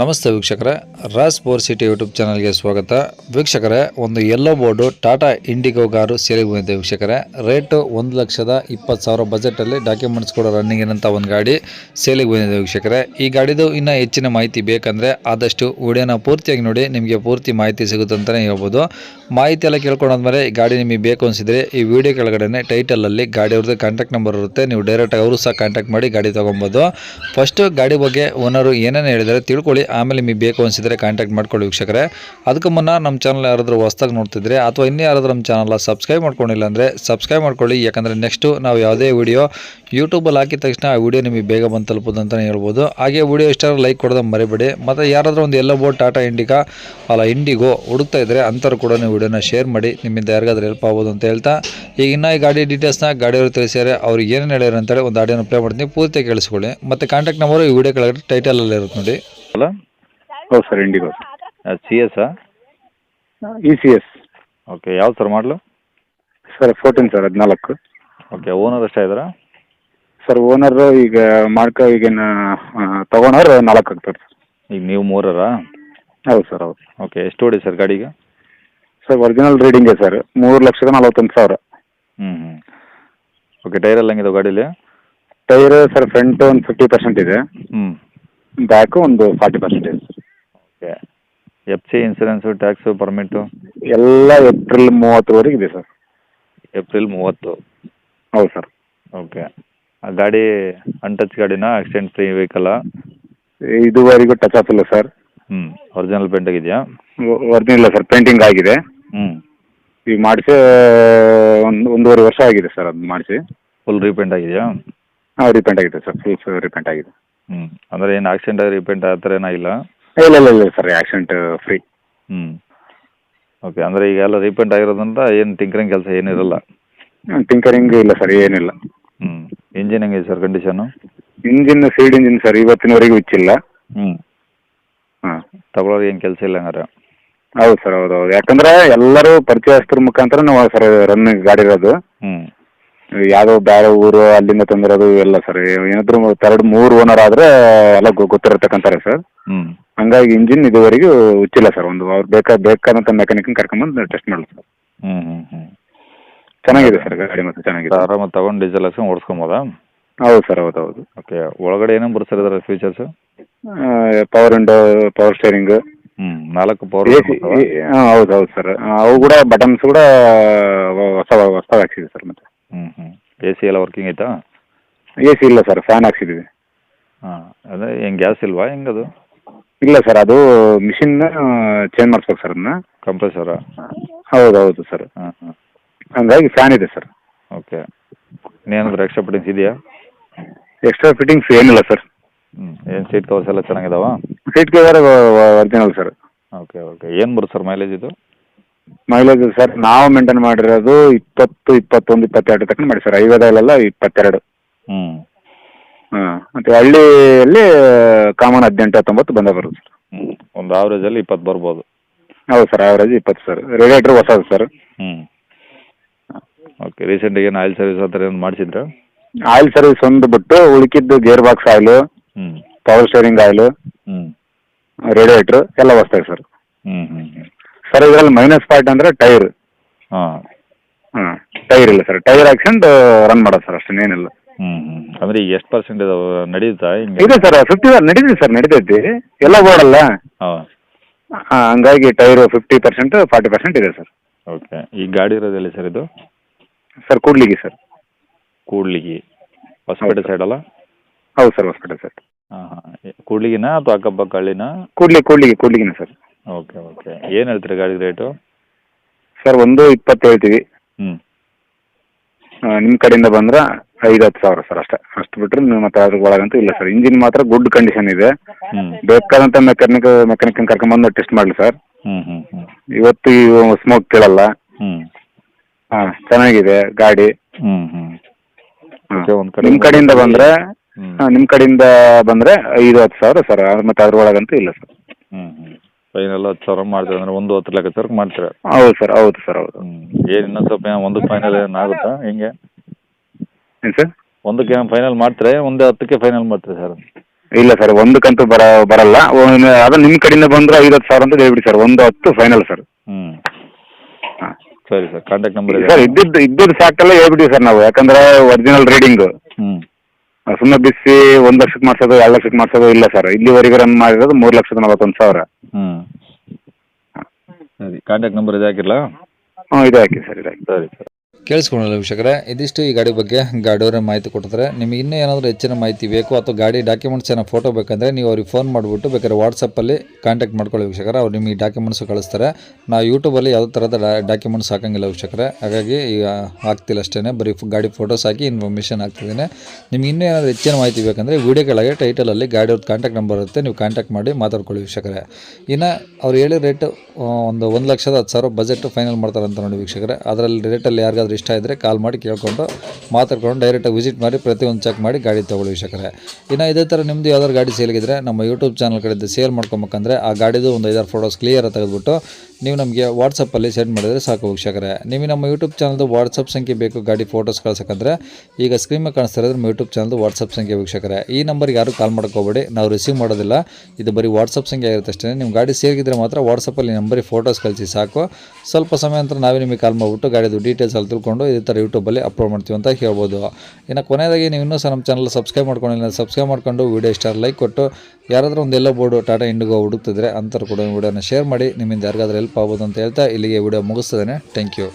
ನಮಸ್ತೆ ವೀಕ್ಷಕರೇ. Raas four city YouTube ಚಾನಲ್ಗೆ ಸ್ವಾಗತ. ವೀಕ್ಷಕರೇ, ಒಂದು yellow board Tata Indigo car ಸೇರಿ ಬಂದಿದೆ ವೀಕ್ಷಕರೇ. ರೇಟು ಒಂದು ಲಕ್ಷದ ಇಪ್ಪತ್ತು ಸಾವಿರ ಬಜೆಟಲ್ಲಿ ಡಾಕ್ಯುಮೆಂಟ್ಸ್ ಕೂಡ ರನ್ನಿಂಗ್ ಇರೋಂಥ ಒಂದು ಗಾಡಿ ಸೇಲಿಗೆ ಬಂದಿದೆ ವೀಕ್ಷಕರೇ. ಈ ಗಾಡಿದು ಇನ್ನೂ ಹೆಚ್ಚಿನ ಮಾಹಿತಿ ಬೇಕಂದರೆ ಆದಷ್ಟು ವಿಡಿಯೋನ ಪೂರ್ತಿಯಾಗಿ ನೋಡಿ ನಿಮಗೆ ಪೂರ್ತಿ ಮಾಹಿತಿ ಸಿಗುತ್ತೆ ಅಂತಲೇ ಹೇಳ್ಬೋದು. ಮಾಹಿತಿ ಎಲ್ಲ ಕೇಳ್ಕೊಂಡಾದ್ಮೇಲೆ ಈ ಗಾಡಿ ನಿಮಗೆ ಬೇಕು ಅನಿಸಿದರೆ ಈ ವಿಡಿಯೋ ಕೆಳಗಡೆ ಟೈಟಲಲ್ಲಿ ಗಾಡಿ ಅವ್ರದ್ದು ಕಾಂಟ್ಯಾಕ್ಟ್ ನಂಬರ್ ಇರುತ್ತೆ. ನೀವು ಡೈರೆಕ್ಟಾಗಿ ಅವರು ಸಹ ಕಾಂಟ್ಯಾಕ್ಟ್ ಮಾಡಿ ಗಾಡಿ ತೊಗೊಬೋದು. ಫಸ್ಟು ಗಾಡಿ ಬಗ್ಗೆ ಓನರು ಏನೇನು ಹೇಳಿದರೆ ತಿಳ್ಕೊಳ್ಳಿ. ಆಮೇಲೆ ನಿಮಗೆ ಬೇಕು ಅನಿಸಿದರೆ ಕಾಂಟ್ಯಾಕ್ಟ್ ಮಾಡ್ಕೊಳ್ಳಿ ವೀಕ್ಷಕರೇ. ಅದಕ್ಕೆ ಮುನ್ನ ನಮ್ಮ ಚಾನಲ್ ಯಾರಾದರೂ ಹೊಸ್ದಾಗಿ ನೋಡ್ತಿದ್ರೆ ಅಥವಾ ಇನ್ನೂ ಯಾರಾದರೂ ನಮ್ಮ ಚಾನಲ್ನ ಸಬ್ಸ್ಕ್ರೈಬ್ ಮಾಡ್ಕೊಂಡಿಲ್ಲ ಅಂದರೆ ಸಬ್ಸ್ಕ್ರೈಬ್ ಮಾಡ್ಕೊಳ್ಳಿ. ಯಾಕಂದರೆ ನೆಕ್ಸ್ಟು ನಾವು ಯಾವುದೇ ವಿಡಿಯೋ ಯೂಟ್ಯೂಬಲ್ಲಿ ಹಾಕಿದ ತಕ್ಷಣ ಆ ವಿಡಿಯೋ ನಿಮಗೆ ಬೇಗ ಬಂದು ತಲುಪೋದು ಅಂತಲೇ ಹೇಳ್ಬೋದು. ಹಾಗೆ ವಿಡಿಯೋ ಇಷ್ಟ ಲೈಕ್ ಕೊಡೋದು ಮರಿಬೇಡಿ. ಮತ್ತು ಯಾರಾದರೂ ಒಂದು ಎಲ್ಲೋ ಬೋರ್ಡ್ ಟಾಟಾ ಇಂಡಿಕಾ ಅಲ್ಲ ಇಂಡಿಗೋ ಹುಡುಕ್ತಾ ಇದ್ದರೆ ಅಂಥವ್ರು ಕೂಡ ನೀವು ವಿಡಿಯೋನ ಶೇರ್ ಮಾಡಿ. ನಿಮ್ಮಿಂದ ಯಾರಿಗಾದ್ರೂ ಹೆಲ್ಪ್ ಆಗ್ಬೋದು ಅಂತ ಹೇಳ್ತಾ. ಈಗ ಇನ್ನೂ ಈ ಗಾಡಿ ಡೀಟೇಲ್ಸ್ನ ಗಾಡಿಯವರು ತಿಳಿಸಿದ್ದಾರೆ ಅವ್ರಿಗೆ ಏನೇನು ಹೇಳ್ಯಾರ ಅಂತೇಳಿ ಒಂದು ಗಾಡಿಯನ್ನು ಪ್ಲೇ ಮಾಡ್ತೀನಿ. ಪೂರ್ತಿ ಕೇಳಿಸ್ಕೊಳ್ಳಿ. ಮತ್ತು ಕಾಂಟ್ಯಾಕ್ಟ್ ನಂಬರು ಈ ವಿಡಿಯೋ ಕೆಳಗಡೆ ಟೈಟಲಲ್ಲಿ ಇರುತ್ತೆ ನೋಡಿ. ಅಲ್ಲ? ಹೌದು ಸರ್ ಇಂಡಿಗೋ ಸಿ ಎಸ್ಸಾ ಇ ಸಿ ಎಸ್ ಓಕೆ ಯಾವ್ದು ಸರ್ ಮಾಡಲು? ಸರ್ ಫೋರ್ಟೀನ್ ಸರ್ ಹದಿನಾಲ್ಕು. ಓಕೆ ಓನರ್ ಅಷ್ಟೇ ಇದ್ದೀರಾ ಸರ್ ಓನರ್ ಈಗ ಮಾಡ್ಕ ಈಗ ತಗೊಂಡ್ರೆ ನಾಲ್ಕು ಆಗ್ತಾರೆ ಸರ್. ಈಗ ನೀವು ಮೂರರ? ಹೌದು ಸರ್ ಹೌದು. ಓಕೆ ಎಷ್ಟು ಹೊಡಿ ಸರ್ ಗಾಡಿಗೆ? ಸರ್ ಒರಿಜಿನಲ್ ರೀಡಿಂಗೇ ಸರ್ ಮೂರು ಲಕ್ಷದ ನಲವತ್ತೊಂದು ಸಾವಿರ. ಹ್ಞೂ ಹ್ಞೂ ಓಕೆ ಟೈರ್ ಎಲ್ಲ ಹೆಂಗಿದೆ ಗಾಡೀಲಿ? ಟೈರ್ ಸರ್ ಫ್ರಂಟ್ ಒಂದು ಫಿಫ್ಟಿ ಪರ್ಸೆಂಟ್ ಇದೆ. ಹ್ಞೂ ಬ್ಯಾಕು ಒಂದು forty percentage okay. F C insurance tax permit? ಎಲ್ಲ ಏಪ್ರಿಲ್ ಮೂವತ್ತರವರೆಗೆ ಇದೆ ಸರ್. ಏಪ್ರಿಲ್ ಮೂವತ್ತು? ಹೌದು ಸರ್. ಓಕೆ. ಆ ಗಾಡಿ ಅನ್ಟಚ್ ಗಾಡಿನಾ ಆಕ್ಸಿಡೆಂಟ್ ಫ್ರೀ ವೆಹಿಕಲ್ ಇದುವರೆಗೂ ಟಚ್ ಅಪ್ ಇಲ್ಲ ಸರ್. ಹ್ಞೂ ಒರಿಜಿನಲ್ ಪೇಂಟ್ ಆಗಿದೆಯಾ? ಒರಿಜಿನಲ್ ಇಲ್ಲ ಸರ್. ಪೇಂಟಿಂಗ್ ಆಗಿದೆ. ಹ್ಞೂ ಈಗ ಮಾಡಿಸಿ ಒಂದು ಒಂದೂವರೆ ವರ್ಷ ಆಗಿದೆ ಸರ್ ಅದು ಮಾಡಿಸಿ. ಫುಲ್ ರೀಪೇಂಟ್ ಆಗಿದೆಯಾ? ಹಾಂ ರೀಪೇಂಟ್ ಆಗಿದೆ ಸರ್. ಫುಲ್ ರೀಪೇಂಟ್ ಆಗಿದೆ. ಹ್ಞೂ ಅಂದರೆ ಏನು ಆಕ್ಸಿಡೆಂಟ್ ಆಗಿ ರೀಪೇಂಟ್ ಆ ಥರ ಏನಾಗಿಲ್ಲ ಇಲ್ಲ? ಇಲ್ಲ ಇಲ್ಲ ಸರ್ ಆಕ್ಸಿಡೆಂಟ್ ಫ್ರೀ ಹ್ಞೂ ಓಕೆ ಅಂದರೆ ಈಗ ಎಲ್ಲ ರಿಪೇಂಟ್ ಆಗಿರೋದ್ರಿಂದ ಏನು ಟಿಂಕರಿಂಗ್ ಕೆಲಸ ಏನಿರಲ್ಲ ಟಿಂಕರಿಂಗ್ ಇಲ್ಲ ಸರ್ ಏನಿಲ್ಲ ಹ್ಞೂ ಇಂಜಿನ್ ಹೆಂಗಿದೆ ಸರ್ ಕಂಡೀಷನು ಇಂಜಿನ್ ಸೀಡ್ ಇಂಜಿನ್ ಸರ್ ಇವತ್ತಿನವರೆಗೂ ಹುಚ್ಚಿಲ್ಲ ಹ್ಞೂ ಹಾಂ. ತಗೊಳ್ಳೋರು ಏನು ಕೆಲಸ ಇಲ್ಲ ಹಂಗಾರೆ? ಹೌದು ಸರ್ ಹೌದು ಹೌದು. ಯಾಕಂದ್ರೆ ಎಲ್ಲರೂ ಪರಿಚಯಸ್ಥರ ಮುಖಾಂತರ ನಾವು ಸರ್ ರನ್ ಗಾಡಿ ಇರೋದು. ಹ್ಞೂ ಯಾವುದೋ ಬೇರೆ ಊರು ಅಲ್ಲಿಂದ ತಂದಿರೋದು ಎಲ್ಲ ಸರ್ ಏನಾದ್ರು ಎರಡು ಮೂರು ಓನರ್ ಆದರೆ ಎಲ್ಲ ಗೊತ್ತಿರತಕ್ಕಂತಾರೆ ಸರ್ ಹ್ಞೂ ಹಂಗಾಗಿ ಇಂಜಿನ್ ಇದುವರೆಗೂ ಉಚ್ಚಿಲ್ಲ ಸರ್ ಒಂದು ಅವ್ರು ಬೇಕಾ ಬೇಕಾದಂಥ ಮೆಕ್ಯಾನಿಕ್ನ ಕರ್ಕೊಂಬಂದು ಟೆಸ್ಟ್ ಮಾಡಲು ಸರ್ ಹ್ಞೂ ಹ್ಞೂ ಹ್ಞೂ ಚೆನ್ನಾಗಿದೆ ಸರ್ ಗಾಡಿ ಮತ್ತೆ ಚೆನ್ನಾಗಿದೆ. ಆರಾಮಾಗಿ ತಗೊಂಡು ಡೀಸೆಲ್ ಹಾಕ್ಸ್ಕೊಂಡು ಓಡಿಸ್ಕೊಬೋದಾ? ಹೌದು ಸರ್ ಹೌದು ಹೌದು. ಓಕೆ ಒಳಗಡೆ ಏನೇನು ಬರುತ್ತೆ ಅದರ features features power window power steering ಹ್ಞೂ ನಾಲ್ಕು ಪವರ್ ಹೌದು ಹೌದು ಸರ್ ಅವು ಕೂಡ ಬಟನ್ಸ್ ಕೂಡ ಹೊಸ ಹೊಸದಾಗಿ ಹಾಕ್ಸಿದೆ ಸರ್ ಮತ್ತೆ. ಹ್ಞೂ ಹ್ಞೂ ಎ ಸಿ ಎಲ್ಲ ವರ್ಕಿಂಗ್ ಐತಾ ಎ ಸಿ ಇಲ್ಲ ಸರ್ ಫ್ಯಾನ್ ಹಾಕ್ಸಿದ್ದೀವಿ ಹಾಂ ಅದೇ ಏನು ಗ್ಯಾಸ್ ಇಲ್ವಾ ಹೆಂಗದು ಇಲ್ಲ ಸರ್ ಅದು ಮಿಷಿನ್ ಚೇಂಜ್ ಮಾಡಿಸ್ಬೇಕು ಸರ್ ಅದನ್ನ. ಕಂಪ್ರೆಸರಾ ಹೌದು ಹೌದು ಸರ್ ಹಾಂ ಹಾಂ. ಹಂಗಾಗಿ ಫ್ಯಾನ್ ಇದೆ ಸರ್ ಓಕೆ ಇನ್ನೇನಾದರೂ ಎಕ್ಸ್ಟ್ರಾ ಫಿಟ್ಟಿಂಗ್ಸ್ ಇದೆಯಾ? ಎಕ್ಸ್ಟ್ರಾ ಫಿಟ್ಟಿಂಗ್ಸ್ ಏನಿಲ್ಲ ಸರ್ ಹ್ಞೂ ಏನು ಸೀಟ್ ಕವರ್ಸ್ ಎಲ್ಲ ಚೆನ್ನಾಗಿದಾವಾ? Seat cover original sir okay okay ಏನು ಬರುತ್ತೆ ಸರ್ ಮೈಲೇಜ್ ಇದು? ಮೈಲೇಜ್ ಸರ್ ನಾವು ಮೇಂಟೈನ್ ಮಾಡಿರೋದು ಇಪ್ಪತ್ತು ಇಪ್ಪತ್ತೊಂದು ಇಪ್ಪತ್ತೆರಡು ತನಕ ಮಾಡಿ ಸರ್. ಐವತ್ತೈದಲ್ಲ ಇಪ್ಪತ್ತೆರಡು. ಹ್ಮ್. ಹಾಂ ಮತ್ತು ಹಳ್ಳಿಯಲ್ಲಿ ಕಾಮನ್ ಹದಿನೆಂಟು ಹತ್ತೊಂಬತ್ತು ಬಂದೇ ಬರುತ್ತೆ ಸರ್. ಹ್ಞೂ ಒಂದು ಆವ್ರೇಜಲ್ಲಿ ಇಪ್ಪತ್ತು ಬರ್ಬೋದು. ಹೌದು ಸರ್ ಆವರೇಜ್ ಇಪ್ಪತ್ತು ಸರ್. ರೇಡಿಯೇಟ್ರ್ ಹೊಸದು ಸರ್. ಹ್ಮ್. ಓಕೆ ರೀಸೆಂಟಾಗಿ ಏನು ಆಯಿಲ್ ಸರ್ವಿಸ್ ಆ ಥರ ಏನು ಮಾಡಿಸಿದ್ರಾ? ಆಯಿಲ್ ಸರ್ವಿಸ್ ಒಂದು ಬಿಟ್ಟು ಉಳಿಕಿದ್ದು ಗೇರ್ ಬಾಕ್ಸ್ ಆಯಿಲ್ ಹ್ಞೂ ಪವರ್ ಸ್ಟೇರಿಂಗ್ ಆಯಿಲ್ ಹ್ಮ್. ರೇಡಿಯೇಟ್ರು ಎಲ್ಲ ಹೊಸ್ತಾಗಿ ಸರ್. ಹ್ಮ್ ಹ್ಞೂ ಹ್ಞೂ ಸರ್ ಇದರಲ್ಲಿ ಮೈನಸ್ ಪಾಯಿಂಟ್ ಅಂದರೆ ಟೈರ್ ಹಾಂ. ಹಾಂ ಟೈರ್ ಇಲ್ಲ ಸರ್. ಟೈರ್ ಹಾಕ್ಸ್ಕೊಂಡು ರನ್ ಮಾಡೋದು ಸರ್ ಅಷ್ಟೇ ಏನಿಲ್ಲ ಹ್ಞೂ ಅಂದರೆ ಈಗ ಎಷ್ಟು ಪರ್ಸೆಂಟ್ ಇದಾವೆ ನಡೀತಾ ಹಿಂಗೆ? ಇದೆ ಸರ್ ಫಿಫ್ಟಿ ನಡೀತಿದೆ ಸರ್ ನಡೀತೈತಿ. ಎಲ್ಲ ಓಡಲ್ಲ. ಹಾಂ. ಹಂಗಾಗಿ tyre fifty percent forty percent ಇದೆ ಸರ್. ಓಕೆ. ಈ ಗಾಡಿ ಇರೋದೆಲ್ಲಿ ಸರ್ ಇದು? Sir Kudligi sir. Kudligi. Hosapete side ಅಲ್ಲ? ಹೌದು ಸರ್ ಹೊಸಪೇಟೆ ಸರ್ ಹಾಂ ಹಾಂ. ಕೂಡ್ಲಿಗಿನ ಅಥವಾ ಅಕ್ಕಪಕ್ಕ ಹಳ್ಳಿನ? ಕೂಡ್ಲಿ ಕೂಡ್ಲಿಗಿ ಕೂಡ್ಲಿಗಿನ ಸರ್. ಓಕೆ ಓಕೆ ಏನು ಹೇಳ್ತೀರಿ ಗಾಡಿ ರೇಟು ಸರ್ ಒಂದು ಇಪ್ಪತ್ತು ಹೇಳ್ತೀವಿ. ಹ್ಞೂ ನಿಮ್ಮ ಕಡೆಯಿಂದ ಬಂದ್ರೆ ಐದು ಹತ್ತು ಸಾವಿರ ಸರ್ ಅಷ್ಟೇ. ಅಷ್ಟು ಬಿಟ್ಟರೆ ನೀವು ಮತ್ತೆ ಅದ್ರ ಒಳಗಂತೂ ಇಲ್ಲ ಸರ್ ಇಂಜಿನ್ ಮಾತ್ರ ಗುಡ್ ಕಂಡೀಷನ್ ಇದೆ. ಬೇಕಾದಂಥ ಮೆಕ್ಯಾನಿಕ್ ಮೆಕ್ಯಾನಿಕ್ ಕರ್ಕೊಂಬಂದು ಟೆಸ್ಟ್ ಮಾಡಲಿ ಸರ್ ಹ್ಞೂ ಹ್ಞೂ ಹ್ಞೂ ಇವತ್ತು ಸ್ಮೋಕ್ ಕೇಳಲ್ಲ. ಹ್ಞೂ ಹಾಂ ಚೆನ್ನಾಗಿದೆ ಗಾಡಿ. ಹ್ಞೂ ಹ್ಞೂ ಓಕೆ ಒಂದು ಕಡೆ ನಿಮ್ಮ ಕಡೆಯಿಂದ ಬಂದರೆ ನಿಮ್ಮ ಕಡೆಯಿಂದ ಬಂದರೆ ಐದು ಹತ್ತು ಸಾವಿರ ಸರ್ ಮತ್ತೆ ಅದ್ರ ಒಳಗಂತೂ ಇಲ್ಲ ಸರ್ ಫೈನಲ್ ಹತ್ತು ಸಾವಿರ ಮಾಡ್ತೀವಿ ಅಂದ್ರೆ ಒಂದು ಹತ್ತು ಲಕ್ಷ ಸರ್ ಮಾಡ್ತೀರ? ಹೌದು ಸರ್ ಹೌದು ಸರ್ ಹೌದು. ಏನು ಇನ್ನೊಂದು ಸ್ವಲ್ಪ ಏನೋ ಒಂದು ಫೈನಲ್ ಏನಾಗುತ್ತಾ ಹಿಂಗೆ? ಏನು ಸರ್? ಒಂದಕ್ಕೆ ಫೈನಲ್ ಮಾಡ್ತಾರೆ? ಒಂದೇ ಹತ್ತಕ್ಕೆ ಫೈನಲ್ ಮಾಡ್ತಾರೆ ಸರ್? ಇಲ್ಲ ಸರ್ ಒಂದಕ್ಕಂತೂ ಬರ ಬರಲ್ಲ. ಅದು ನಿಮ್ಮ ಕಡೆಯಿಂದ ಬಂದ್ರೆ ಐವತ್ತು ಸಾವಿರ ಅಂತ ಹೇಳ್ಬಿಡಿ ಸರ್ ಒಂದು ಹತ್ತು ಫೈನಲ್ ಸರ್. ಹ್ಞೂ ಹಾಂ. ಸರಿ ಸರ್ ಕಾಂಟ್ಯಾಕ್ಟ್ ನಂಬರ್ ಇದೆ. ಸರ್ ಇದ್ದಿದ್ದು ಇದ್ದಿದ್ದು ಸಾಕಲ್ಲ ಹೇಳ್ಬಿಡಿ ಸರ್ ನಾವು ಯಾಕಂದ್ರೆ ಒರಿಜಿನಲ್ ರೀಡಿಂಗ್ ಹ್ಞೂ ಸುಮ್ಮನೆ ಬಿಸಿ ಒಂದು ಲಕ್ಷಕ್ಕೆ ಮಾಡಿಸೋದು ಎರಡು ಲಕ್ಷಕ್ಕೆ ಮಾಡಿಸೋದು ಇಲ್ಲ ಸರ್. ಇಲ್ಲಿವರೆಗೂ ರನ್ ಮಾಡಿರೋದು ಮೂರು ಲಕ್ಷದ ನಲವತ್ತೊಂದು ಸಾವಿರ. ಸರಿ ಕಾಂಟ್ಯಾಕ್ಟ್ ನಂಬರ್ ಇದು ಹಾಕಿರಲಾ? ಹ್ಞೂ ಇದು ಹಾಕಿ ಸರ್ ಇದು ಹಾಕಿ. ಸರಿ ಸರ್. ಕೇಳಿಸ್ಕೊಳ್ಳಲ್ಲ ವೀಕ್ಷಕರೇ, ಇದಿಷ್ಟು ಈ ಗಾಡಿ ಬಗ್ಗೆ ಗಾಡಿಯವರೇ ಮಾಹಿತಿ ಕೊಡ್ತಾರೆ ನಿಮಗೆ ಇನ್ನೂ ಏನಾದರೂ ಹೆಚ್ಚಿನ ಮಾಹಿತಿ ಬೇಕು ಅಥವಾ ಗಾಡಿ ಡಾಕ್ಯುಮೆಂಟ್ಸ್ ಏನೋ ಫೋಟೋ ಬೇಕಂದರೆ ನೀವು ಅವ್ರಿಗೆ ಫೋನ್ ಮಾಡಿಬಿಟ್ಟು ಬೇಕಾದ್ರೆ ವಾಟ್ಸಪ್ಪಲ್ಲಿ ಕಾಂಟ್ಯಾಕ್ಟ್ ಮಾಡ್ಕೊಳ್ಳಿ ವೀಕ್ಷಕರ, ಅವ್ರು ನಿಮಗೆ ಡಾಕ್ಯುಮೆಂಟ್ಸ್ ಕಳಿಸ್ತಾರೆ. ನಾವು ಯೂಟ್ಯೂಬಲ್ಲಿ ಯಾವುದೇ ಥರದ ಡಾಕ್ಯುಮೆಂಟ್ಸ್ ಹಾಕೋಂಗಿಲ್ಲ ವೀಕ್ಷಕರೇ. ಹಾಗಾಗಿ ಈಗ ಹಾಕ್ತಿಲ್ಲ ಅಷ್ಟೇ ಬರೀ ಗಾಡಿ ಫೋಟೋಸ್ ಹಾಕಿ ಇನ್ಫಾರ್ಮೇಷನ್ ಹಾಕ್ತಿದ್ದೀನಿ. ನಿಮ್ಗೆ ಇನ್ನೂ ಏನಾದರೂ ಹೆಚ್ಚಿನ ಮಾಹಿತಿ ಬೇಕಂದರೆ ವೀಡಿಯೋ ಕೆಳಗೆ ಟೈಟಲಲ್ಲಿ ಗಾಡಿಯವ್ರದ್ದು ಕಾಂಟ್ಯಾಕ್ಟ್ ನಂಬರ್ ಇರುತ್ತೆ, ನೀವು ಕಾಂಟ್ಯಾಕ್ಟ್ ಮಾಡಿ ಮಾತಾಡ್ಕೊಳ್ಳಿ ವೀಕ್ಷಕರೇ. ಇನ್ನು ಅವ್ರು ಹೇಳಿದ ರೇಟು ಒಂದು ಒಂದು ಲಕ್ಷದ ಹತ್ತು ಸಾವಿರ ಬಜೆಟ್ ಫೈನಲ್ ಮಾಡ್ತಾರೆ ಅಂತ ನೋಡಿ ವೀಕ್ಷಕರೇ. ಅದರಲ್ಲಿ ರೇಟಲ್ಲಿ ಯಾರಿಗಾದ್ರೂ ಇಷ್ಟ ಇದ್ದರೆ ಕಾಲ್ ಮಾಡಿ ಕೇಳ್ಕೊಂಡು ಮಾತಾಡ್ಕೊಂಡು ಡೈರೆಕ್ಟಾಗಿ ವಿಸಿಟ್ ಮಾಡಿ ಪ್ರತಿಯೊಂದು ಚೆಕ್ ಮಾಡಿ ಗಾಡಿ ತೊಗೊಳ್ಳಿ ವೀಕ್ಷಕರೇ. ಇನ್ನು ಇದೇ ಥರ ನಿಮ್ಮದು ಯಾವ್ದಾದ್ರು ಗಾಡಿ ಸೇಲ್ಗಿದ್ರೆ ನಮ್ಮ ಯೂಟ್ಯೂಬ್ ಚಾನಲ್ ಕಡೆದು ಸೇಲ್ ಮಾಡ್ಕೊಬೇಕಂದ್ರೆ ಆ ಗಾಡಿದು ಒಂದು ಐದಾರು ಫೋಟೋಸ್ ಕ್ಲಿಯರ್ ತೆಗೆದುಬಿಟ್ಟು ನೀವು ನಮಗೆ ವಾಟ್ಸಪ್ಪಲ್ಲಿ ಸೆಂಡ್ ಮಾಡಿದರೆ ಸಾಕು ವೀಕ್ಷಕರೇ. ನೀವು ನಮ್ಮ ಯೂಟ್ಯೂಬ್ ಚಾನಲ್ದು ವಾಟ್ಸಪ್ ಸಂಖ್ಯೆ ಬೇಕು, ಗಾಡಿ ಫೋಟೋಸ್ ಕಳ್ಸೋಕ್ಕಂದ್ರೆ ಈಗ ಸ್ಕ್ರೀನ್ ಮೇಲೆ ಕಾಣಿಸ್ತಾ ನಮ್ಮ ಯೂಟ್ಯೂಬ್ ಚಾನಲ್ದು ವಾಟ್ಸಪ್ ಸಂಖ್ಯೆ ವೀಕ್ಷಕರೇ. ಈ ನಂಬರ್ಗೆ ಯಾರು ಕಾಲ್ ಮಾಡ್ಕೋಬೇಡಿ, ನಾವು ರಿಸೀವ್ ಮಾಡೋದಿಲ್ಲ. ಇದು ಬರೀ ವಾಟ್ಸಪ್ ಸಂಖ್ಯೆ ಆಗಿರುತ್ತೆ ಅಷ್ಟೇ ನಿಮ್ಮ ಗಾಡಿ ಸೇರಿದ್ರೆ ಮಾತ್ರ ವಾಟ್ಸಪ್ಪಲ್ಲಿ ನಂಬರಿಗೆ ಫೋಟೋಸ್ ಕಳಿಸಿ ಸಾಕು. ಸ್ವಲ್ಪ ಸಮಯ ನಂತರ ನಾವೇ ನಿಮಗೆ ಕಾಲ್ ಮಾಡಿಬಿಟ್ಟು ಗಾಡಿದು ಡೀಟೇಲ್ಸ್ ಅಲ್ಲಿ ತಿಳ್ಕೊಂಡು ಇದೇ ಥರ ಯೂಟ್ಯೂಬಲ್ಲಿ ಅಪ್ಲೋಡ್ ಮಾಡ್ತೀವಿ ಅಂತ ಹೇಳ್ಬೋದು. ಇನ್ನು ಕೊನೆಯದಾಗಿ ನೀವು ಇನ್ನೂ ಸಹ ನಮ್ಮ ಚಾನಲ್ ಸಬ್ಸ್ಕ್ರೈಬ್ ಮಾಡ್ಕೊಂಡಿಲ್ಲ ಸಬ್ಸ್ಕ್ರೈಬ್ ಮಾಡ್ಕೊಂಡು ವೀಡಿಯೋ ಇಷ್ಟ ಲೈಕ್ ಕೊಟ್ಟು, ಯಾರಾದರೂ ಒಂದು ಎಲ್ಲೋ ಬೋರ್ಡು ಟಾಟಾ ಇಂಡಿಗೋ ಹುಡುಕ್ತಿದ್ರೆ ಅಂಥವ್ರು ಕೂಡ ವಿಡಿಯೋನ ಶೇರ್ ಮಾಡಿ, ನಿಮ್ಮಿಂದ ಯಾರಿಗಾದ್ರೂ ಹೆಲ್ಪ್ ಆಗ್ಬೋದು ಅಂತ ಹೇಳ್ತಾ ಇಲ್ಲಿಗೆ ವಿಡಿಯೋ ಮುಗಿಸ್ತಿದ್ದೇನೆ ಥ್ಯಾಂಕ್ ಯು